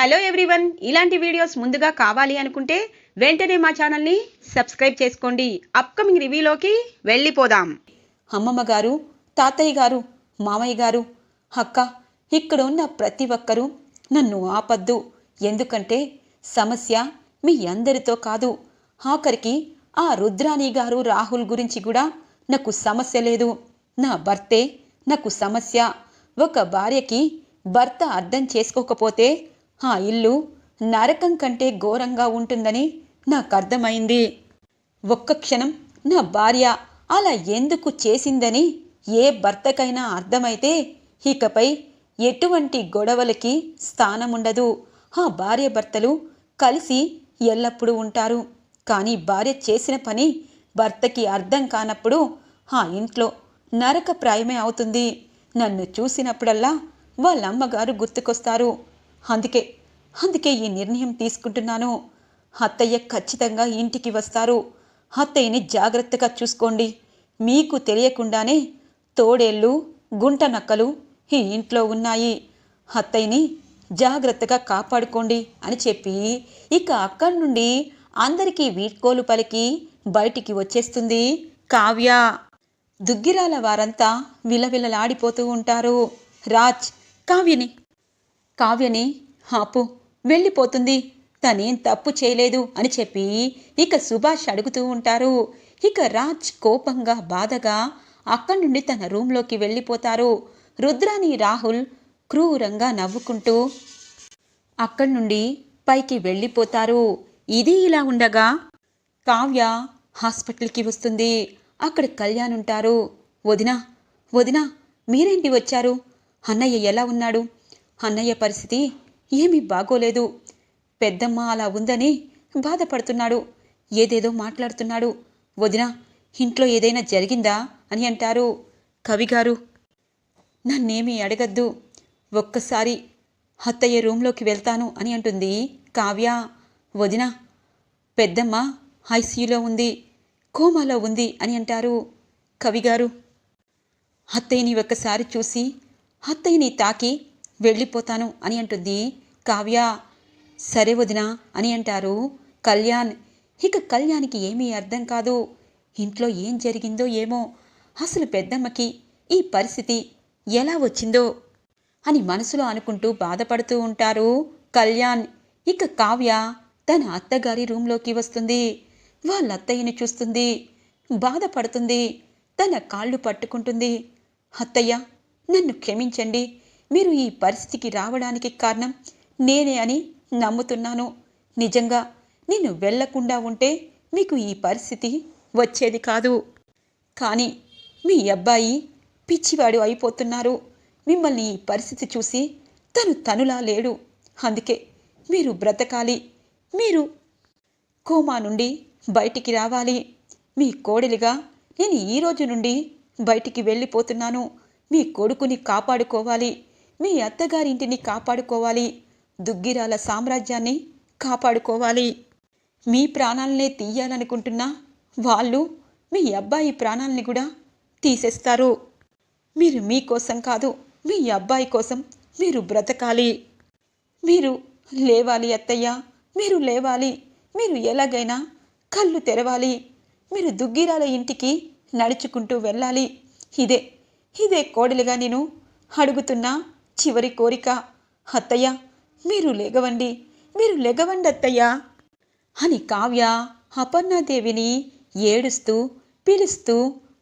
Hello everyone ఇలాంటి videos ముందుగా కావాలి అనుకుంటే వెంటనే మా ఛానల్ని సబ్స్క్రైబ్ చేసుకోండి. అప్కమింగ్ రివ్యూలోకి వెళ్ళిపోదాం. అమ్మమ్మ గారు తాతయ్య గారు మామయ్య గారు అక్క ఇక్కడ ఉన్న ప్రతి ఒక్కరూ నన్ను ఆపద్దు. ఎందుకంటే సమస్య మీ అందరితో కాదు. ఆఖరికి ఆ రుద్రాణి గారు రాహుల్ గురించి కూడా నాకు సమస్య లేదు. నా భర్తే నాకు సమస్య. ఒక భార్యకి భర్త అర్థం చేసుకోకపోతే ఆ ఇల్లు నరకం కంటే ఘోరంగా ఉంటుందని నాకు అర్థమైంది ఒక్క క్షణం నా భార్య అలా ఎందుకు చేసిందని ఏ భర్తకైనా అర్థమైతే ఇకపై ఎటువంటి గొడవలకి స్థానముండదు. ఆ భార్య భర్తలు కలిసి ఎల్లప్పుడూ ఉంటారు. కానీ భార్య చేసిన పని భర్తకి అర్థం కానప్పుడు ఆ ఇంట్లో నరకప్రాయమే అవుతుంది. నన్ను చూసినప్పుడల్లా వాళ్ళ అమ్మగారు గుర్తుకొస్తారు. అందుకే అందుకే ఈ నిర్ణయం తీసుకుంటున్నాను. అత్తయ్య ఖచ్చితంగా ఇంటికి వస్తారు. అత్తయ్యని జాగ్రత్తగా చూసుకోండి. మీకు తెలియకుండానే తోడేళ్ళు గుంట నక్కలు ఈ ఇంట్లో ఉన్నాయి. అత్తయ్యని జాగ్రత్తగా కాపాడుకోండి అని చెప్పి ఇక అక్కడి నుండి అందరికీ వీడ్కోలు పలికి బయటికి వచ్చేస్తుంది కావ్య. దుగ్గిరాల వారంతా విలవిలలాడిపోతూ ఉంటారు. రాజ్ కావ్యని కావ్యని ఆపు వెళ్ళిపోతుంది. తనేం తప్పు చేయలేదు అని చెప్పి ఇక సుభాష్ అడుగుతూ ఉంటారు. ఇక రాజ్ కోపంగా బాధగా అక్కడి నుండి తన రూంలోకి వెళ్ళిపోతారు. రుద్రాని రాహుల్ క్రూరంగా నవ్వుకుంటూ అక్కడి నుండి పైకి వెళ్ళిపోతారు. ఇది ఇలా ఉండగా కావ్య హాస్పిటల్కి వస్తుంది. అక్కడ కళ్యాణ్ ఉంటారు. వదినా వదినా మీరేంటి వచ్చారు? అన్నయ్య ఎలా ఉన్నాడు? అన్నయ్య పరిస్థితి ఏమీ బాగోలేదు. పెద్దమ్మ అలా ఉందని బాధపడుతున్నాడు. ఏదేదో మాట్లాడుతున్నాడు. వదినా ఇంట్లో ఏదైనా జరిగిందా అని అంటారు. కవిగారు నన్నేమీ అడగద్దు. ఒక్కసారి అత్తయ్య రూంలోకి వెళ్తాను అని అంటుంది కావ్య. వదిన పెద్దమ్మ ఐసీయూలో ఉంది కోమాలో ఉంది అని అంటారు. కవిగారు అత్తయ్యని ఒక్కసారి చూసి అత్తయ్యని తాకి వెళ్ళిపోతాను అని అంటుంది. కావ్య సరే వదినా అని అంటారు. కళ్యాణ్ ఇక కళ్యాణ్కి ఏమీ అర్థం కాదు. ఇంట్లో ఏం జరిగిందో ఏమో అసలు పెద్దమ్మకి ఈ పరిస్థితి ఎలా వచ్చిందో అని మనసులో అనుకుంటూ బాధపడుతూ ఉంటారు కళ్యాణ్. ఇక కావ్య తన అత్తగారి రూంలోకి వస్తుంది. వాళ్ళ అత్తయ్యని చూస్తుంది. బాధపడుతుంది. తన కాళ్ళు పట్టుకుంటుంది. అత్తయ్య నన్ను క్షమించండి. మీరు ఈ పరిస్థితికి రావడానికి కారణం నేనే అని నమ్ముతున్నాను. నిజంగా నేను వెళ్ళకుండా ఉంటే మీకు ఈ పరిస్థితి వచ్చేది కాదు. కానీ మీ అబ్బాయి పిచ్చివాడు అయిపోతున్నారు. మిమ్మల్ని ఈ పరిస్థితి చూసి తను తనులా లేడు. అందుకే మీరు బ్రతకాలి. మీరు కోమా నుండి బయటికి రావాలి. మీ కోడలిగా నేను ఈ రోజు నుండి బయటికి వెళ్ళిపోతున్నాను. మీ కొడుకుని కాపాడుకోవాలి. మీ అత్తగారింటిని కాపాడుకోవాలి. దుగ్గిరాల సామ్రాజ్యాన్ని కాపాడుకోవాలి. మీ ప్రాణాలనే తీయాలనుకుంటున్నా వాళ్ళు మీ అబ్బాయి ప్రాణాలని కూడా తీసేస్తారు. మీరు మీకోసం కాదు మీ అబ్బాయి కోసం మీరు బ్రతకాలి. మీరు లేవాలి అత్తయ్య మీరు లేవాలి. మీరు ఎలాగైనా కళ్ళు తెరవాలి. మీరు దుగ్గిరాల ఇంటికి నడుచుకుంటూ వెళ్ళాలి. ఇదే ఇదే కోడలిగా నేను అడుగుతున్నా చివరి కోరిక అత్తయ్య మీరు లెగవండి మీరు లెగవండి అత్తయ్య అని కావ్య అపర్ణాదేవిని ఏడుస్తూ పిలుస్తూ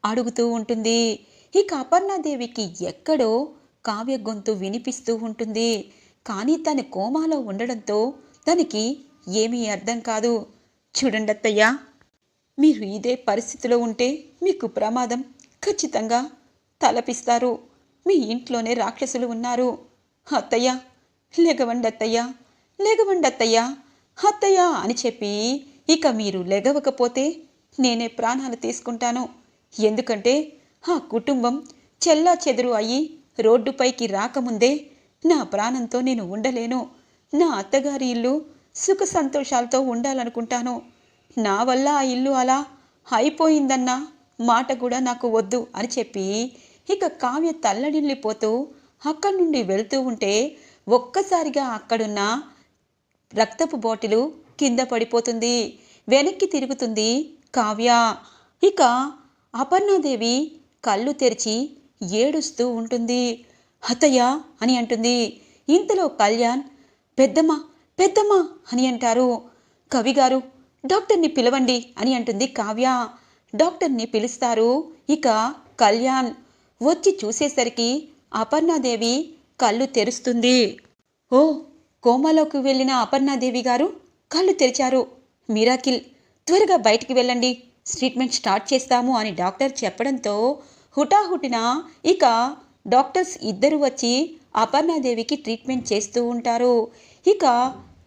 అడుగుతూ ఉంటుంది. ఇక అపర్ణాదేవికి ఎక్కడో కావ్య గొంతు వినిపిస్తూ ఉంటుంది. కానీ తన కోమాలో ఉండడంతో తనకి ఏమీ అర్థం కాదు. చూడండి అత్తయ్య మీరు ఇదే పరిస్థితిలో ఉంటే మీకు ప్రమాదం ఖచ్చితంగా తలపిస్తారు. మీ ఇంట్లోనే రాక్షసులు ఉన్నారు. అత్తయ్య లెగవండి అత్తయ్య లెగవండి అత్తయ్య అత్తయ్య అని చెప్పి ఇక మీరు లెగవకపోతే నేనే ప్రాణాలు తీసుకుంటాను. ఎందుకంటే ఆ కుటుంబం చెల్లా చెదురు అయ్యి రోడ్డుపైకి రాకముందే నా ప్రాణంతో నేను ఉండలేను. నా అత్తగారి ఇల్లు సుఖ సంతోషాలతో ఉండాలనుకుంటాను. నా వల్ల ఆ ఇల్లు అలా అయిపోయిందన్న మాట కూడా నాకు వద్దు అని చెప్పి ఇక కావ్య తల్లడిల్లిపోతూ అక్కడి నుండి వెళ్తూ ఉంటే ఒక్కసారిగా అక్కడున్న రక్తపు బాటిలు కింద పడిపోతుంది. వెనక్కి తిరుగుతుంది కావ్య. ఇక అపర్ణాదేవి కళ్ళు తెరిచి ఏడుస్తూ ఉంటుంది. అత్తయ్య అని అంటుంది. ఇంతలో కళ్యాణ్ పెద్దమ్మ పెద్దమ్మ అని అంటారు. కవిగారు డాక్టర్ని పిలవండి అని అంటుంది కావ్య. డాక్టర్ని పిలుస్తారు ఇక కళ్యాణ్. వచ్చి చూసేసరికి అపర్ణాదేవి కళ్ళు తెరుస్తుంది. ఓ కోమాలోకి వెళ్ళిన అపర్ణాదేవి గారు కళ్ళు తెరిచారు. మిరాకిల్ త్వరగా బయటికి వెళ్ళండి. ట్రీట్మెంట్ స్టార్ట్ చేస్తాము అని డాక్టర్ చెప్పడంతో హుటాహుటిన ఇక డాక్టర్స్ ఇద్దరు వచ్చి అపర్ణాదేవికి ట్రీట్మెంట్ చేస్తూ ఉంటారు. ఇక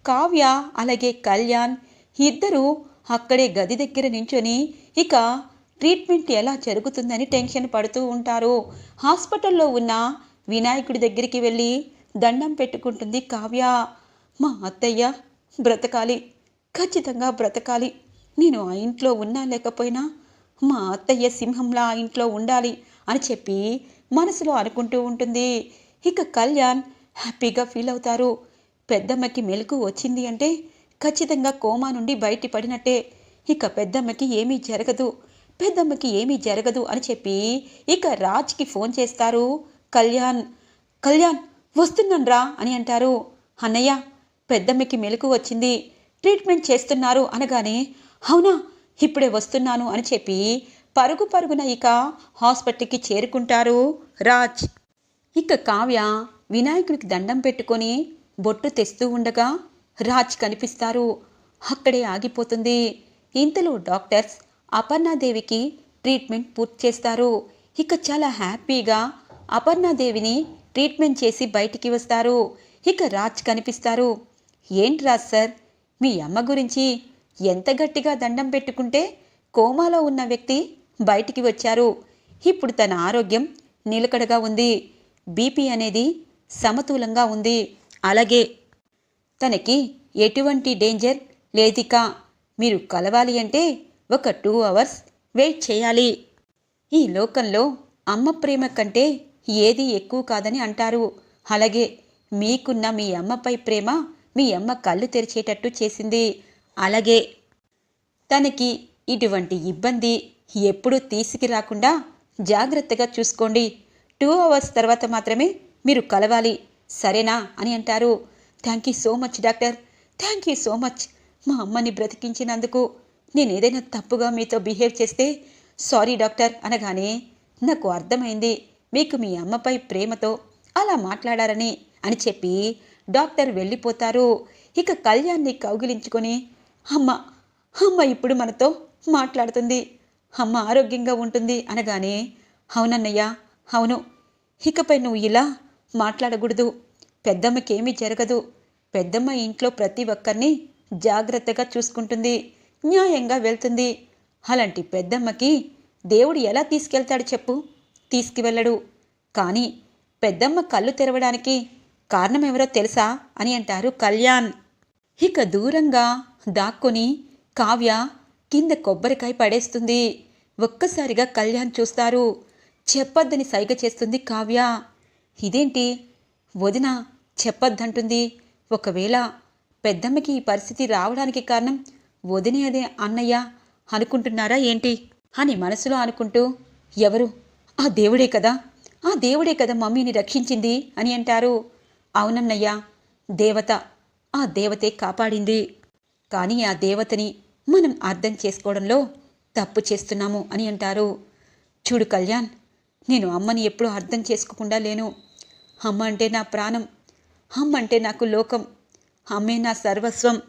కావ్య అలాగే కళ్యాణ్ ఇద్దరు అక్కడే గది దగ్గర నించొని ఇక ట్రీట్మెంట్ ఎలా జరుగుతుందని టెన్షన్ పడుతూ ఉంటారు. హాస్పిటల్లో ఉన్న వినాయకుడి దగ్గరికి వెళ్ళి దండం పెట్టుకుంటుంది కావ్య. మా అత్తయ్య బ్రతకాలి. ఖచ్చితంగా బ్రతకాలి. నేను ఆ ఇంట్లో ఉన్నా లేకపోయినా మా అత్తయ్య సింహంలా ఆ ఇంట్లో ఉండాలి అని చెప్పి మనసులో అనుకుంటూ ఉంటుంది. ఇక కళ్యాణ్ హ్యాపీగా ఫీల్ అవుతారు. పెద్దమ్మకి మెలకు వచ్చింది అంటే ఖచ్చితంగా కోమా నుండి బయటపడినట్టే. ఇక పెద్దమ్మకి ఏమీ జరగదు. పెద్దమ్మకి ఏమీ జరగదు అని చెప్పి ఇక రాజ్కి ఫోన్ చేస్తారు. కళ్యాణ్ కళ్యాణ్ వస్తున్నాన్రా అని అంటారు. అన్నయ్య పెద్దమ్మకి మెలకు వచ్చింది. ట్రీట్మెంట్ చేస్తున్నారు అనగానే అవునా ఇప్పుడే వస్తున్నాను అని చెప్పి పరుగు పరుగున ఇక హాస్పిటల్కి చేరుకుంటారు రాజ్. ఇక కావ్య వినాయకుడికి దండం పెట్టుకొని బొట్టు తెస్తూ ఉండగా రాజ్ కనిపిస్తారు. అక్కడే ఆగిపోతుంది. ఇంతలో డాక్టర్స్ అపర్ణాదేవికి ట్రీట్మెంట్ పూర్తి చేస్తారు. ఇక చాలా హ్యాపీగా అపర్ణాదేవిని ట్రీట్మెంట్ చేసి బయటికి వస్తారు. ఇక రాజ్ కనిపిస్తారు. ఏంటి రాజ్ సార్ మీ అమ్మ గురించి ఎంత గట్టిగా దండం పెట్టుకుంటే కోమాలో ఉన్న వ్యక్తి బయటికి వచ్చారు. ఇప్పుడు తన ఆరోగ్యం నిలకడగా ఉంది. బీపీ అనేది సమతూలంగా ఉంది. అలాగే తనకి ఎటువంటి డేంజర్ లేదిక. మీరు కలవాలి అంటే ఒక టూ అవర్స్ వెయిట్ చేయాలి. ఈ లోకంలో అమ్మ ప్రేమ కంటే ఏది ఎక్కువ కాదని అంటారు. అలాగే మీకున్న మీ అమ్మపై ప్రేమ మీ అమ్మ కళ్ళు తెరిచేటట్టు చేసింది. అలాగే తనకి ఇటువంటి ఇబ్బంది ఎప్పుడూ తీసుకురాకుండా జాగ్రత్తగా చూసుకోండి. టూ అవర్స్ తర్వాత మాత్రమే మీరు కలవాలి. సరేనా అని అంటారు. Thank you so much doctor. Thank you so much. మా అమ్మని బ్రతికించినందుకు. నేను ఏదైనా తప్పుగా మీతో బిహేవ్ చేస్తే సారీ డాక్టర్ అనగానే నాకు అర్థమైంది. మీకు మీ అమ్మపై ప్రేమతో అలా మాట్లాడారని అని చెప్పి డాక్టర్ వెళ్ళిపోతారు. ఇక కళ్యాణ్ని కౌగిలించుకొని అమ్మ అమ్మ ఇప్పుడు మనతో మాట్లాడుతుంది. అమ్మ ఆరోగ్యంగా ఉంటుంది అనగానే అవునన్నయ్య అవును. ఇకపై నువ్వు ఇలా మాట్లాడకూడదు. పెద్దమ్మకేమీ జరగదు. పెద్దమ్మ ఇంట్లో ప్రతి ఒక్కరిని జాగ్రత్తగా చూసుకుంటుంది. న్యాయంగా వెళ్తుంది. అలాంటి పెద్దమ్మకి దేవుడు ఎలా తీసుకెళ్తాడు చెప్పు? తీసుకువెళ్ళడు. కానీ పెద్దమ్మ కళ్ళు తెరవడానికి కారణం ఎవరో తెలుసా? అని అంటారు కళ్యాణ్. ఇక దూరంగా దాక్కుని కావ్య కింద కొబ్బరికాయ పడేస్తుంది. ఒక్కసారిగా కళ్యాణ్ చూస్తారు. చెప్పొద్దని సైగ చేస్తుంది కావ్య. ఇదేంటి? వదిన చెప్పొద్దంటుంది. ఒకవేళ పెద్దమ్మకి ఈ పరిస్థితి రావడానికి కారణం వదినే అదే అన్నయ్య అనుకుంటున్నారా ఏంటి? అని మనసులో అనుకుంటూ ఎవరు? ఆ దేవుడే కదా ఆ దేవుడే కదా మమ్మీని రక్షించింది అని అంటారు. అవునన్నయ్య దేవత ఆ దేవతే కాపాడింది. కానీ ఆ దేవతని మనం అర్థం చేసుకోవడంలో తప్పు చేస్తున్నాము అని అంటారు. చూడు కళ్యాణ్ నేను అమ్మని ఎప్పుడూ అర్థం చేసుకోకుండా లేను. అమ్మ అంటే నా ప్రాణం అమ్మ అంటే నాకు లోకం అమ్మే నా సర్వస్వం.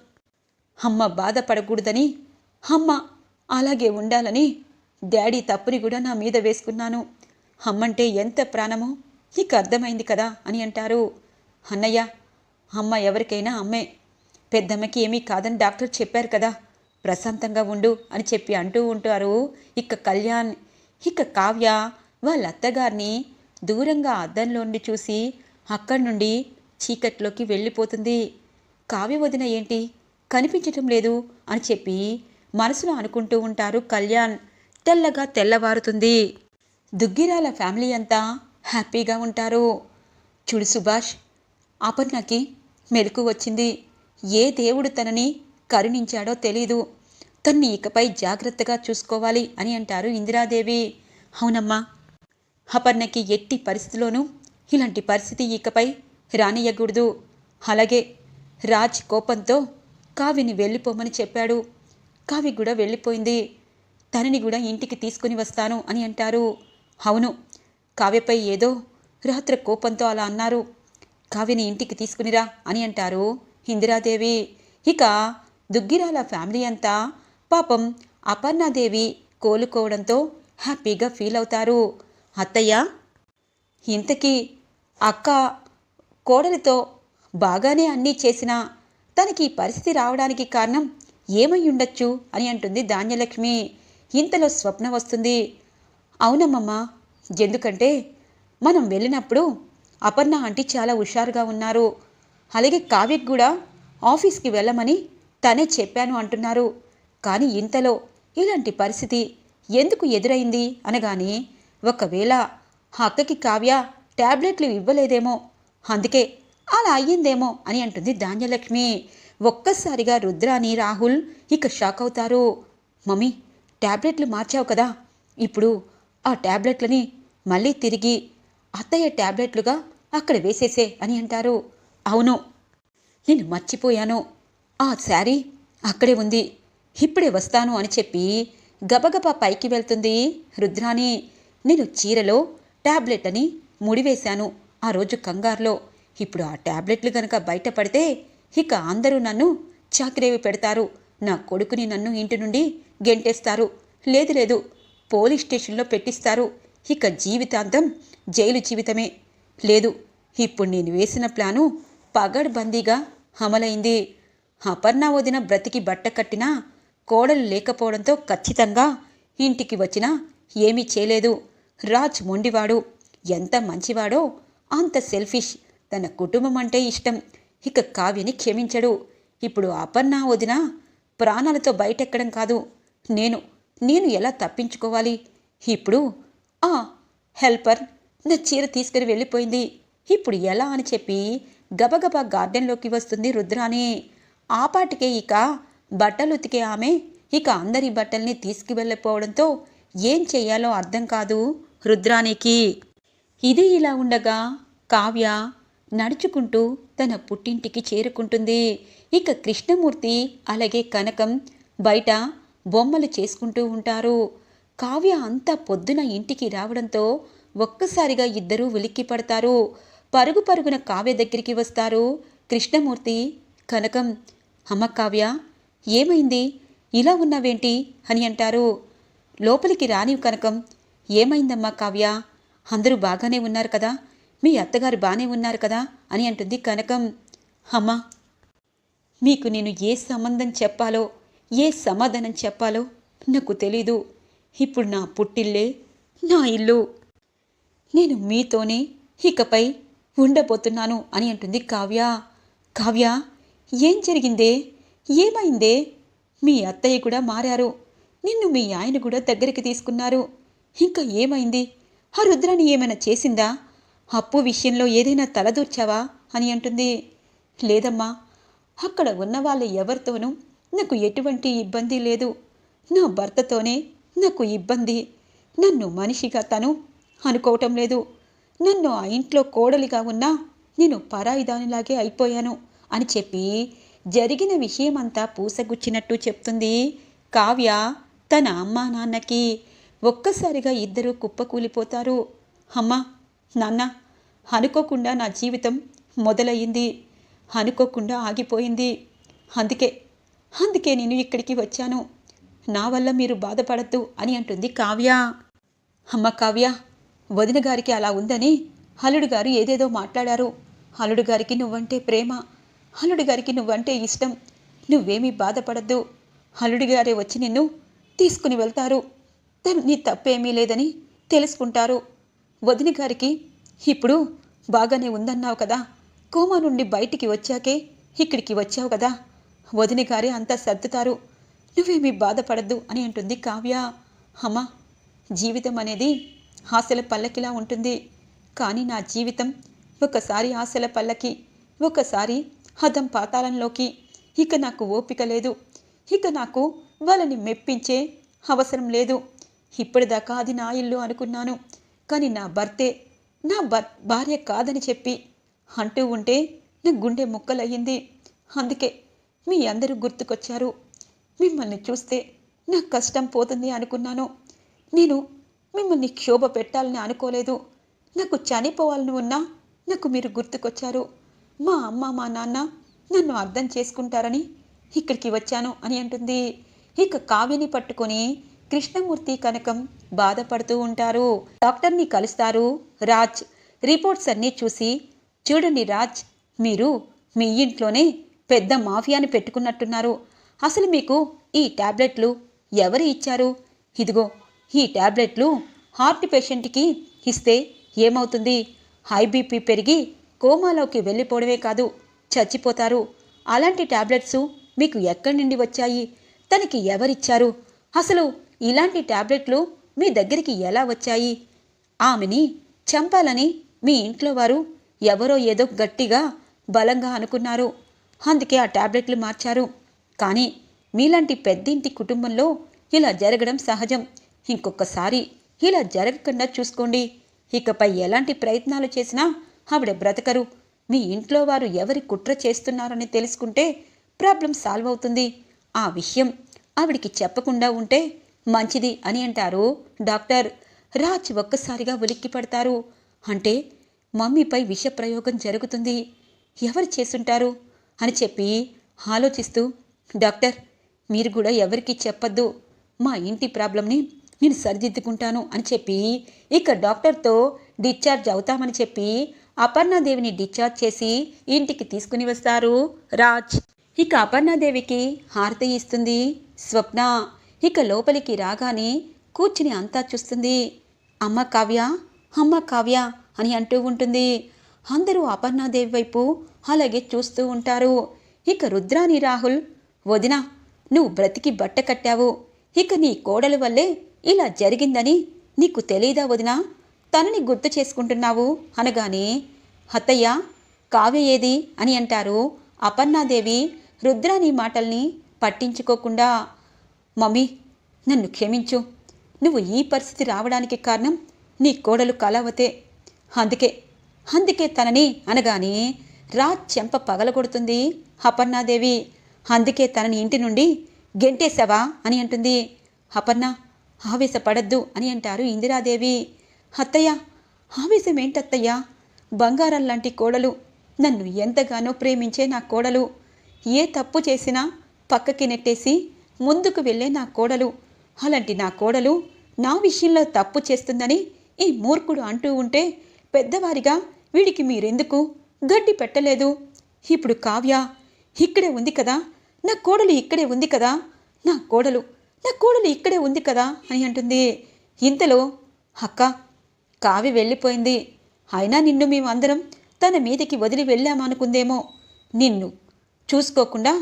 అమ్మ బాధపడకూడదని అమ్మ అలాగే ఉండాలని డాడీ తప్పుని కూడా నా మీద వేసుకున్నాను. అమ్మంటే ఎంత ప్రాణమో నీకు అర్థమైంది కదా అని అంటారు. అన్నయ్య అమ్మ ఎవరికైనా అమ్మే. పెద్దమ్మకి ఏమీ కాదని డాక్టర్ చెప్పారు కదా ప్రశాంతంగా ఉండు అని చెప్పి అంటూ ఉంటారు. ఇక కళ్యాణ్ ఇక కావ్య వాళ్ళ అత్తగారిని దూరంగా అద్దంలో నుండి చూసి అక్కడి నుండి చీకట్లోకి వెళ్ళిపోతుంది. కావ్య వదిన ఏంటి? కనిపించటం లేదు అని చెప్పి మనసులో అనుకుంటూ ఉంటారు కళ్యాణ్. తెల్లగా తెల్లవారుతుంది. దుగ్గిరాల ఫ్యామిలీ అంతా హ్యాపీగా ఉంటారు. చూడు సుభాష్ అపర్ణకి మెలకు వచ్చింది. ఏ దేవుడు తనని కరుణించాడో తెలీదు. తన్ని ఇకపై జాగ్రత్తగా చూసుకోవాలి అని అంటారు ఇందిరాదేవి. అవునమ్మా అపర్ణకి ఎట్టి పరిస్థితిలోనూ ఇలాంటి పరిస్థితి ఇకపై రానియకూడదు అలాగే రాజ్ కోపంతో కావిని వెళ్ళిపోమని చెప్పాడు. కావి కూడా వెళ్ళిపోయింది. తనని కూడా ఇంటికి తీసుకుని వస్తాను అని అంటారు. అవును కావ్యపై ఏదో రాత్రి కోపంతో అలా అన్నారు. కావ్యని ఇంటికి తీసుకునిరా అని అంటారు ఇందిరాదేవి. ఇక దుగ్గిరాల ఫ్యామిలీ అంతా పాపం అపర్ణాదేవి కోలుకోవడంతో హ్యాపీగా ఫీల్ అవుతారు. అత్తయ్య ఇంతకీ అక్క కోడలితో బాగానే అన్నీ చేసినా తనకి ఈ పరిస్థితి రావడానికి కారణం ఏమై ఉండొచ్చు అని అంటుంది ధాన్యలక్ష్మి. ఇంతలో స్వప్న వస్తుంది. అవునమ్మమ్మ ఎందుకంటే మనం వెళ్ళినప్పుడు అపర్ణ ఆంటీ చాలా హుషారుగా ఉన్నారు. అలాగే కావ్యకు కూడా ఆఫీస్కి వెళ్ళమని తనే చెప్పాను అంటున్నారు. కానీ ఇంతలో ఇలాంటి పరిస్థితి ఎందుకు ఎదురైంది అనగానే ఒకవేళ ఆ అక్కకి కావ్య ట్యాబ్లెట్లు ఇవ్వలేదేమో. అందుకే అలా అయ్యిందేమో అని అంటుంది ధాన్యలక్ష్మి. ఒక్కసారిగా రుద్రాని రాహుల్ ఇక షాక్ అవుతారు. మమ్మీ ట్యాబ్లెట్లు మార్చావు కదా. ఇప్పుడు ఆ టాబ్లెట్లని మళ్ళీ తిరిగి అత్తయ్య ట్యాబ్లెట్లుగా అక్కడ వేసేసే అని అంటారు. అవును నేను మర్చిపోయాను. ఆ శారీ అక్కడే ఉంది. ఇప్పుడే వస్తాను అని చెప్పి గబగబా పైకి వెళ్తుంది రుద్రాని. నేను చీరలో ట్యాబ్లెట్ అని ముడివేశాను ఆ రోజు కంగారులో. ఇప్పుడు ఆ టాబ్లెట్లు గనక బయటపడితే ఇక అందరూ నన్ను చాకిరేవి పెడతారు. నా కొడుకుని నన్ను ఇంటి నుండి గెంటేస్తారు. లేదు లేదు పోలీస్ స్టేషన్లో పెట్టిస్తారు. ఇక జీవితాంతం జైలు జీవితమే. లేదు ఇప్పుడు నేను వేసిన ప్లాను పగడ్బందీగా అమలైంది. అపర్ణ వదిన బ్రతికి బట్ట కట్టినా కోడలు లేకపోవడంతో ఖచ్చితంగా ఇంటికి వచ్చినా ఏమీ చేయలేదు. రాజ్ మొండివాడు. ఎంత మంచివాడో అంత సెల్ఫిష్. తన కుటుంబం అంటే ఇష్టం. ఇక కావ్యని క్షమించడు. ఇప్పుడు అపర్ణ వదిన ప్రాణాలతో బయటెక్కడం కాదు. నేను నేను ఎలా తప్పించుకోవాలి? ఇప్పుడు ఆ హెల్పర్ నా చీర తీసుకుని వెళ్ళిపోయింది. ఇప్పుడు ఎలా అని చెప్పి గబగబా గార్డెన్లోకి వస్తుంది రుద్రాని ఆ పాటికే ఇక బట్టలు ఉతికే ఆమె ఇక అందరి బట్టల్ని తీసుకువెళ్ళిపోవడంతో ఏం చెయ్యాలో అర్థం కాదు రుద్రానికి ఇది ఇలా ఉండగా కావ్య నడుచుకుంటూ తన పుట్టింటికి చేరుకుంటుంది. ఇక కృష్ణమూర్తి అలాగే కనకం బయట బొమ్మలు చేసుకుంటూ ఉంటారు. కావ్య అంతా పొద్దున ఇంటికి రావడంతో ఒక్కసారిగా ఇద్దరూ ఉలిక్కి పడతారు. పరుగు పరుగున కావ్య దగ్గరికి వస్తారు. కృష్ణమూర్తి కనకం అమ్మ కావ్య ఏమైంది? ఇలా ఉన్నావేంటి? అని అంటారు. లోపలికి రానివు కనకం ఏమైందమ్మా కావ్య? అందరూ బాగానే ఉన్నారు కదా? మీ అత్తగారు బాగానే ఉన్నారు కదా? అని అంటుంది కనకం. అమ్మా మీకు నేను ఏ సంబంధం చెప్పాలో ఏ సమాధానం చెప్పాలో నాకు తెలీదు. ఇప్పుడు నా పుట్టిల్లే నా ఇల్లు. నేను మీతోనే ఇకపై ఉండబోతున్నాను అని అంటుంది కావ్య. కావ్య ఏం జరిగిందే? ఏమైందే? మీ అత్తయ్య కూడా మారారు. నిన్ను మీ ఆయన కూడా దగ్గరికి తీసుకున్నారు. ఇంకా ఏమైంది? ఆ రుద్రాని ఏమైనా చేసిందా? అప్పు విషయంలో ఏదైనా తలదూర్చావా? అని అంటుంది. లేదమ్మా అక్కడ ఉన్న వాళ్ళ ఎవరితోనూ నాకు ఎటువంటి ఇబ్బంది లేదు. నా భర్తతోనే నాకు ఇబ్బంది. నన్ను మనిషిగా తను అనుకోవటం లేదు. నన్ను ఆ ఇంట్లో కోడలిగా ఉన్నా నేను పరాయి దానిలాగే అయిపోయాను అని చెప్పి జరిగిన విషయమంతా పూసగుచ్చినట్టు చెప్తుంది కావ్య తన అమ్మా నాన్నకి. ఒక్కసారిగా ఇద్దరూ కుప్పకూలిపోతారు. అమ్మా నాన్న అనుకోకుండా నా జీవితం మొదలయ్యింది. అనుకోకుండా ఆగిపోయింది. అందుకే అందుకే నేను ఇక్కడికి వచ్చాను. నా వల్ల మీరు బాధపడద్దు అని అంటుంది కావ్య. అమ్మ కావ్య వదిన గారికి అలా ఉందని హలుడు గారు ఏదేదో మాట్లాడారు. హలుడు గారికి నువ్వంటే ప్రేమ హలుడు గారికి నువ్వంటే ఇష్టం. నువ్వేమీ బాధపడద్దు. హలుడి గారే వచ్చి నిన్ను తీసుకుని వెళ్తారు. తను నీ తప్పేమీ లేదని తెలుసుకుంటారు. వదిన గారికి ఇప్పుడు బాగానే ఉందన్నావు కదా. కోమా నుండి బయటికి వచ్చాకే ఇక్కడికి వచ్చావు కదా. వదిన గారే అంతా సర్దుతారు. నువ్వేమీ బాధపడద్దు అని అంటుంది కావ్య. అమ్మా జీవితం అనేది ఆశల పల్లకిలా ఉంటుంది. కానీ నా జీవితం ఒకసారి ఆశల పల్లకి ఒకసారి హదం పాతాళంలోకి. ఇక నాకు ఓపిక లేదు. ఇక నాకు వాళ్ళని మెప్పించే అవసరం లేదు. ఇప్పటిదాకా అది నా ఇల్లు అనుకున్నాను. కానీ నా భర్తే నా భార్య కాదని చెప్పి అంటూ ఉంటే నా గుండె ముక్కలయ్యింది. అందుకే మీ అందరూ గుర్తుకొచ్చారు. మిమ్మల్ని చూస్తే నా కష్టం పోతుంది అనుకున్నాను. నేను మిమ్మల్ని క్షోభ పెట్టాలని అనుకోలేదు. నాకు చనిపోవాలని ఉన్నా నాకు మీరు గుర్తుకొచ్చారు. మా అమ్మ మా నాన్న నన్ను అర్థం చేసుకుంటారని ఇక్కడికి వచ్చాను అని అంటుంది. ఇక కావ్యని పట్టుకొని కృష్ణమూర్తి కనకం బాధపడుతూ ఉంటారు. డాక్టర్ని కలుస్తారు. రాజ్ రిపోర్ట్స్ అన్నీ చూసి చూడండి రాజ్ మీరు మీ ఇంట్లోనే పెద్ద మాఫియాని పెట్టుకున్నట్టున్నారు. అసలు మీకు ఈ ట్యాబ్లెట్లు ఎవరు ఇచ్చారు? ఇదిగో ఈ ట్యాబ్లెట్లు హార్ట్ పేషెంట్కి ఇస్తే ఏమవుతుంది? హై బీపీ పెరిగి కోమాలోకి వెళ్ళిపోవడమే కాదు చచ్చిపోతారు. అలాంటి ట్యాబ్లెట్స్ మీకు ఎక్కడి నుండి వచ్చాయి? తనకి ఎవరిచ్చారు? అసలు ఇలాంటి ట్యాబ్లెట్లు మీ దగ్గరికి ఎలా వచ్చాయి? ఆమెని చంపాలని మీ ఇంట్లో వారు ఎవరో ఏదో గట్టిగా బలంగా అనుకున్నారు. అందుకే ఆ ట్యాబ్లెట్లు మార్చారు. కానీ మీలాంటి పెద్దింటి కుటుంబంలో ఇలా జరగడం సహజం. ఇంకొకసారి ఇలా జరగకుండా చూసుకోండి. ఇకపై ఎలాంటి ప్రయత్నాలు చేసినా ఆవిడ బ్రతకరు. మీ ఇంట్లో వారు ఎవరి కుట్ర చేస్తున్నారని తెలుసుకుంటే ప్రాబ్లం సాల్వ్ అవుతుంది. ఆ విషయం ఆవిడికి చెప్పకుండా ఉంటే మంచిది అని అంటారు. డాక్టర్ రాజ్ ఒక్కసారిగా ఉలిక్కి పడతారు. అంటే మమ్మీపై విష ప్రయోగం జరుగుతుంది. ఎవరు చేసుంటారు? అని చెప్పి ఆలోచిస్తూ డాక్టర్ మీరు కూడా ఎవరికి చెప్పొద్దు. మా ఇంటి ప్రాబ్లంని నేను సరిదిద్దుకుంటాను అని చెప్పి ఇక డాక్టర్తో డిశ్చార్జ్ అవుతామని చెప్పి అపర్ణాదేవిని డిశ్చార్జ్ చేసి ఇంటికి తీసుకుని వస్తారు రాజ్. ఇక అపర్ణాదేవికి హారతి ఇస్తుంది స్వప్న. ఇక లోపలికి రాగానే కూర్చుని అంతా చూస్తుంది. అమ్మ కావ్య అమ్మ కావ్య అని అంటూ ఉంటుంది. అందరూ అపర్ణాదేవి వైపు అలాగే చూస్తూ ఉంటారు. ఇక రుద్రాని రాహుల్ వదినా నువ్వు బ్రతికి బట్ట కట్టావు. ఇక నీ కోడల వల్లే ఇలా జరిగిందని నీకు తెలీదా వదినా? తనని గుర్తు చేసుకుంటున్నావు అనగానే అత్తయ్య కావ్య ఏది? అని అంటారు అపర్ణాదేవి రుద్రాని మాటల్ని పట్టించుకోకుండా. మమ్మీ నన్ను క్షమించు. నువ్వు ఈ పరిస్థితి రావడానికి కారణం నీ కోడలు కళావతే. అందుకే అందుకే తనని అనగానే రాజ్ చెంప పగలగొడుతుంది అపర్ణాదేవి. అందుకే తనని ఇంటి నుండి గెంటేశావా అని అంటుంది. అపర్ణ ఆవేశపడద్దు అని అంటారు ఇందిరాదేవి. అత్తయ్య ఆవేశం ఏంటత్తయ్యా? బంగారం లాంటి కోడలు. నన్ను ఎంతగానో ప్రేమించే నా కోడలు. ఏ తప్పు చేసినా పక్కకి నెట్టేసి ముందుకు వెళ్ళే నా కోడలు. అలాంటి నా కోడలు నా విషయంలో తప్పు చేస్తుందని ఈ మూర్ఖుడు అంటూ ఉంటే పెద్దవారిగా వీడికి మీరెందుకు? గడ్డి పెట్టలేదు. ఇప్పుడు కావ్య ఇక్కడే ఉంది కదా? నా కోడలు ఇక్కడే ఉంది కదా? నా కోడలు నా కోడలు ఇక్కడే ఉంది కదా? అని అంటుంది. ఇంతలో అక్క కావ్య వెళ్ళిపోయింది. అయినా నిన్ను మేమందరం తన మీదకి వదిలి వెళ్ళామనుకుందేమో. నిన్ను చూసుకోకుండా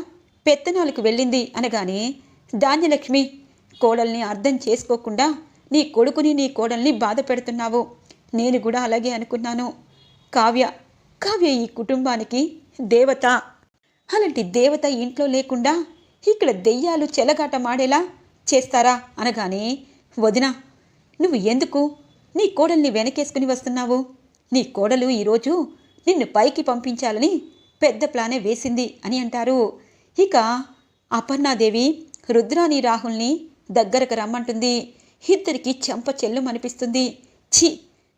పెత్తనాలకు వెళ్ళింది అనగానే ధాన్యలక్ష్మి కోడల్ని అర్థం చేసుకోకుండా నీ కొడుకుని నీ కోడల్ని బాధ పెడుతున్నావు. నేను కూడా అలాగే అనుకున్నాను. కావ్య కావ్య ఈ కుటుంబానికి దేవత. అలాంటి దేవత ఇంట్లో లేకుండా ఇక్కడ దెయ్యాలు చెలగాట మాడేలా చేస్తారా అనగానే వదిన నువ్వు ఎందుకు నీ కోడల్ని వెనకేసుకుని వస్తున్నావు? నీ కోడలు ఈరోజు నిన్ను పైకి పంపించాలని పెద్ద ప్లానే వేసింది అని అంటారు. ఇక అపర్ణాదేవి రుద్రాని రాహుల్ని దగ్గరకు రమ్మంటుంది. ఇద్దరికి చెంప చెల్లుమనిపిస్తుంది. ఛీ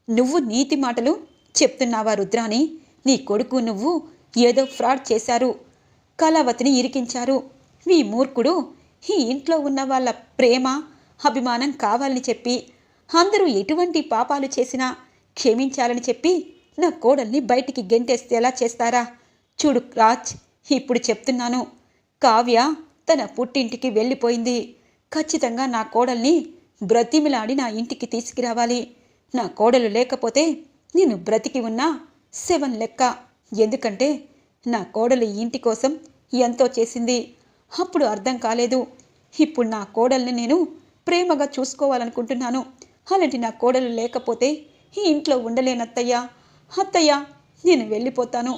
నువ్వు నీతి మాటలు చెప్తున్నావా రుద్రాని నీ కొడుకు నువ్వు ఏదో ఫ్రాడ్ చేశారు. కళావతిని ఇరికించారు. మీ మూర్ఖుడు ఈ ఇంట్లో ఉన్న వాళ్ళ ప్రేమ అభిమానం కావాలని చెప్పి అందరూ ఎటువంటి పాపాలు చేసినా క్షమించాలని చెప్పి నా కోడల్ని బయటికి గెంటేస్తేలా చేస్తారా? చూడు రాజ్ ఇప్పుడు చెప్తున్నాను. కావ్య తన పుట్టింటికి వెళ్ళిపోయింది. ఖచ్చితంగా నా కోడల్ని బ్రతిమిలాడి నా ఇంటికి తీసుకురావాలి. నా కోడలు లేకపోతే నేను బ్రతికి ఉన్నా సెవెన్ లెక్క. ఎందుకంటే నా కోడలు ఇంటి కోసం ఎంతో చేసింది. అప్పుడు అర్థం కాలేదు. ఇప్పుడు నా కోడల్ని నేను ప్రేమగా చూసుకోవాలనుకుంటున్నాను. అలాంటి నా కోడలు లేకపోతే ఈ ఇంట్లో ఉండలేనత్తయ్యా. అత్తయ్య నేను వెళ్ళిపోతాను.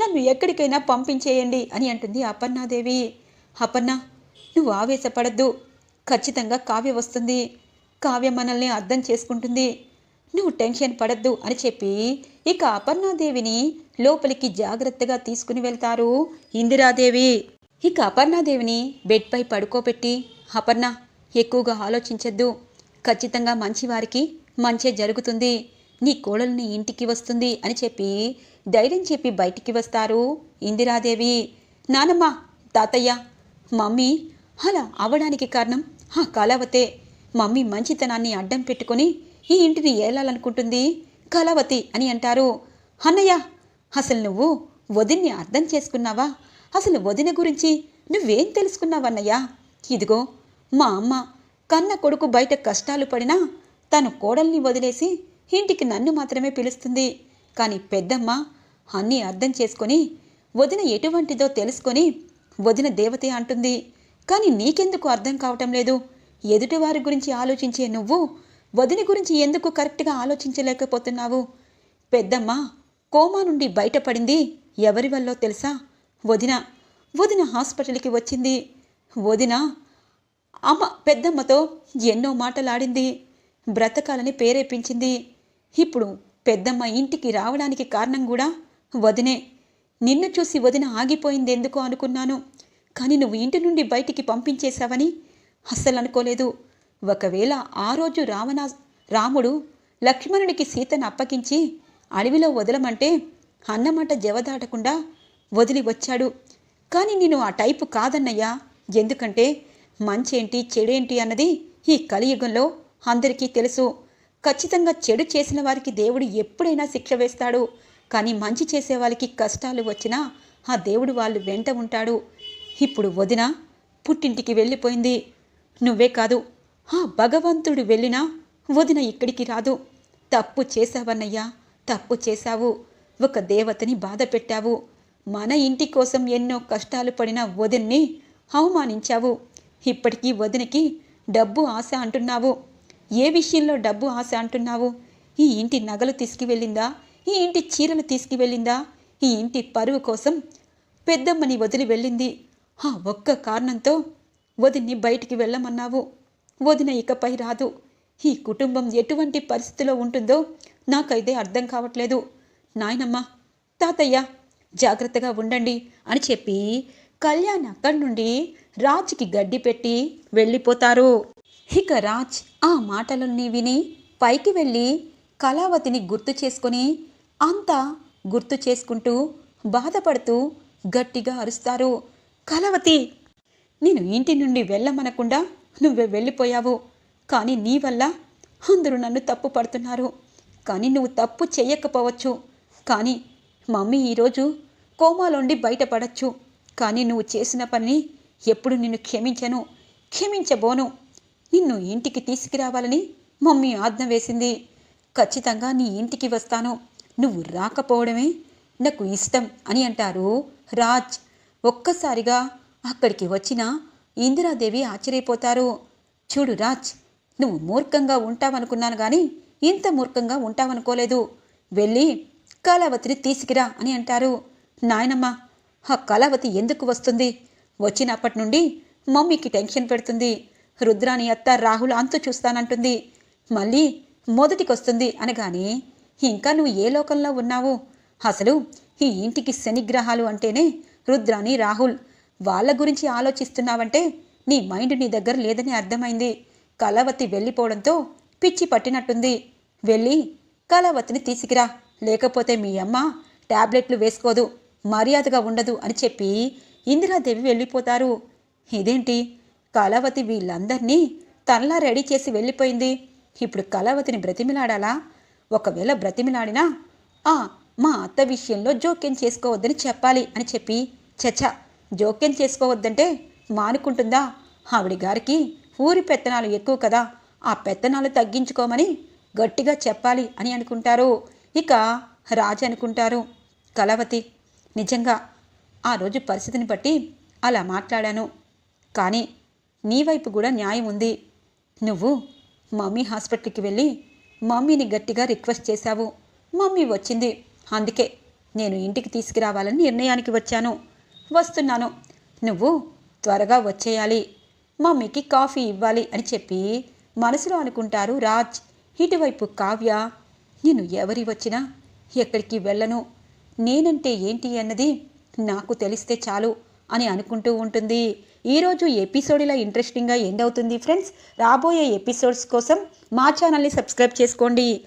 నన్ను ఎక్కడికైనా పంపించేయండి అని అంటుంది అపర్ణాదేవి. అపర్ణ నువ్వు ఆవేశపడద్దు. ఖచ్చితంగా కావ్య వస్తుంది. కావ్య మనల్ని అర్థం చేసుకుంటుంది. నువ్వు టెన్షన్ పడద్దు అని చెప్పి ఇక అపర్ణాదేవిని లోపలికి జాగ్రత్తగా తీసుకుని వెళ్తారు ఇందిరాదేవి. ఇక అపర్ణాదేవిని బెడ్పై పడుకోబెట్టి అపర్ణ ఎక్కువగా ఆలోచించద్దు. ఖచ్చితంగా మంచివారికి మంచే జరుగుతుంది. నీ కోడల్ని ఇంటికి వస్తుంది అని చెప్పి ధైర్యం చెప్పి బయటికి వస్తారు ఇందిరాదేవి. నానమ్మ తాతయ్య మమ్మీ అలా అవడానికి కారణం ఆ కళావతే. మమ్మీ మంచితనాన్ని అడ్డం పెట్టుకొని ఈ ఇంటిని ఏలాలనుకుంటుంది? కళావతి అని అంటారు. అన్నయ్య అసలు నువ్వు వదిన్ని అర్థం చేసుకున్నావా? అసలు వదిన గురించి నువ్వేం తెలుసుకున్నావన్నయ్యా? ఇదిగో మా అమ్మ కన్న కొడుకు బయట కష్టాలు పడినా తను కోడల్ని వదిలేసి ఇంటికి నన్ను మాత్రమే పిలుస్తుంది. కానీ పెద్దమ్మ అన్నీ అర్థం చేసుకొని వదిన ఎటువంటిదో తెలుసుకొని వదిన దేవతే అంటుంది. కానీ నీకెందుకు అర్థం కావటం లేదు? ఎదుటివారి గురించి ఆలోచించే నువ్వు వదిన గురించి ఎందుకు కరెక్ట్గా ఆలోచించలేకపోతున్నావు? పెద్దమ్మ కోమా నుండి బయటపడింది. ఎవరి వల్లో తెలుసా? వదిన వదిన హాస్పిటల్కి వచ్చింది. వదిన అమ్మ పెద్దమ్మతో ఎన్నో మాటలాడింది. బ్రతకాలని పేరేపించింది ఇప్పుడు పెద్దమ్మ ఇంటికి రావడానికి కారణం కూడా వదినే. నిన్ను చూసి వదిన ఆగిపోయింది ఎందుకో అనుకున్నాను? కానీ నువ్వు ఇంటి నుండి బయటికి పంపించేశావని? అస్సలు అనుకోలేదు ఒకవేళ ఆ రోజు రావణ రాముడు లక్ష్మణుడికి సీతను అప్పగించి అడవిలో వదలమంటే అన్నమాట జవదాటకుండా వదిలి వచ్చాడు. కానీ నేను ఆ టైపు కాదన్నయ్యా. ఎందుకంటే మంచేంటి చెడేంటి అన్నది ఈ కలియుగంలో అందరికీ తెలుసు. ఖచ్చితంగా చెడు చేసిన వారికి దేవుడు ఎప్పుడైనా శిక్ష వేస్తాడు. కానీ మంచి చేసే వాళ్ళకి కష్టాలు వచ్చినా ఆ దేవుడు వాళ్ళు వెంట ఉంటాడు. ఇప్పుడు వదిన పుట్టింటికి వెళ్ళిపోయింది. నువ్వే కాదు ఆ భగవంతుడు వెళ్ళినా వదిన ఇక్కడికి రాదు. తప్పు చేశావన్నయ్యా తప్పు చేశావు. ఒక దేవతని బాధ పెట్టావు. మన ఇంటి కోసం ఎన్నో కష్టాలు పడిన వదిన్ని అవమానించావు. ఇప్పటికీ వదినకి డబ్బు ఆశ అంటున్నావు. ఏ విషయంలో డబ్బు ఆశ అంటున్నావు? ఈ ఇంటి నగలు తీసుకువెళ్ళిందా? ఈ ఇంటి చీరను తీసుకువెళ్ళిందా? ఈ ఇంటి పరువు కోసం పెద్దమ్మని వదిలి వెళ్ళింది. ఆ ఒక్క కారణంతో వదిన్ని బయటికి వెళ్ళమన్నావు. వదిన ఇకపై రాదు. ఈ కుటుంబం ఎటువంటి పరిస్థితిలో ఉంటుందో నాకైతే అర్థం కావట్లేదు. నాయనమ్మ తాతయ్య జాగ్రత్తగా ఉండండి అని చెప్పి కళ్యాణ్ అక్కడి నుండి రాజ్కి గడ్డి పెట్టి వెళ్ళిపోతారు. ఇక రాజ్ ఆ మాటలన్నీ విని పైకి వెళ్ళి కళావతిని గుర్తు చేసుకొని అంతా గుర్తు చేసుకుంటూ బాధపడుతూ గట్టిగా అరుస్తారు. కలవతి నేను ఇంటి నుండి వెళ్ళమనకుండా నువ్వే వెళ్ళిపోయావు. కానీ నీ వల్ల అందరూ నన్ను తప్పు పడుతున్నారు. కానీ నువ్వు తప్పు చేయకపోవచ్చు. కానీ మమ్మీ ఈరోజు కోమాలోండి బయటపడచ్చు. కానీ నువ్వు చేసిన పని ఎప్పుడు నిన్ను క్షమించను క్షమించబోను. నిన్ను ఇంటికి తీసుకురావాలని మమ్మీ ఆజ్ఞ వేసింది. ఖచ్చితంగా నీ ఇంటికి వస్తాను. నువ్వు రాకపోవడమే నాకు ఇష్టం అని అంటారు రాజ్. ఒక్కసారిగా అక్కడికి వచ్చిన ఇందిరాదేవి ఆశ్చర్యపోతారు. చూడు రాజ్ నువ్వు మూర్ఖంగా ఉంటావనుకున్నాను కానీ ఇంత మూర్ఖంగా ఉంటావనుకోలేదు. వెళ్ళి కళావతిని తీసుకురా అని అంటారు. నాయనమ్మ ఆ కళావతి ఎందుకు వస్తుంది? వచ్చినప్పటి నుండి మమ్మీకి టెన్షన్ పెడుతుంది. రుద్రాని అత్త రాహుల్ అంతు చూస్తానంటుంది. మళ్ళీ మొదటికొస్తుంది అనగానే ఇంకా నువ్వు ఏ లోకంలో ఉన్నావు? అసలు ఈ ఇంటికి శనిగ్రహాలు అంటేనే రుద్రాని రాహుల్. వాళ్ళ గురించి ఆలోచిస్తున్నావంటే నీ మైండ్ నీ దగ్గర లేదని అర్థమైంది. కళావతి వెళ్ళిపోవడంతో పిచ్చి పట్టినట్టుంది. వెళ్ళి కళావతిని తీసుకురా. లేకపోతే మీ అమ్మ టాబ్లెట్లు వేసుకోదు. మర్యాదగా ఉండదు అని చెప్పి ఇందిరాదేవి వెళ్ళిపోతారు. ఇదేంటి? కళావతి వీళ్ళందరినీ తనలా రెడీ చేసి వెళ్ళిపోయింది. ఇప్పుడు కళావతిని బ్రతిమిలాడాలా? ఒకవేళ బ్రతిమిలాడినా ఆ మా అత్త విషయంలో జోక్యం చేసుకోవద్దని చెప్పాలి అని చెప్పి చచ జోక్యం చేసుకోవద్దంటే మానుకుంటుందా? ఆవిడ గారికి ఊరి పెత్తనాలు ఎక్కువ కదా ఆ పెత్తనాలు తగ్గించుకోమని గట్టిగా చెప్పాలి అని అనుకుంటారు. ఇక రాజు అనుకుంటారు కళావతి నిజంగా ఆ రోజు పరిస్థితిని బట్టి అలా మాట్లాడాను. కానీ నీ వైపు కూడా న్యాయం ఉంది. నువ్వు మమ్మీ హాస్పిటల్కి వెళ్ళి మమ్మీని గట్టిగా రిక్వెస్ట్ చేశావు. మమ్మీ వచ్చింది. అందుకే నేను ఇంటికి తీసుకురావాలని నిర్ణయానికి వచ్చాను. వస్తున్నాను. నువ్వు త్వరగా వచ్చేయాలి. మమ్మీకి కాఫీ ఇవ్వాలి అని చెప్పి మనసులో అనుకుంటారు రాజ్. ఇటువైపు కావ్య నేను ఎవరి వచ్చినా ఎక్కడికి వెళ్ళను. నేనంటే ఏంటి అన్నది నాకు తెలిస్తే చాలు. అని అనుకుంటూ ఉంటుంది. ఈరోజు ఎపిసోడ్ ఇలా ఇంట్రెస్టింగ్గా ఎండ్ అవుతుంది. ఫ్రెండ్స్ రాబోయే ఎపిసోడ్స్ కోసం మా ఛానల్ని సబ్స్క్రైబ్ చేసుకోండి.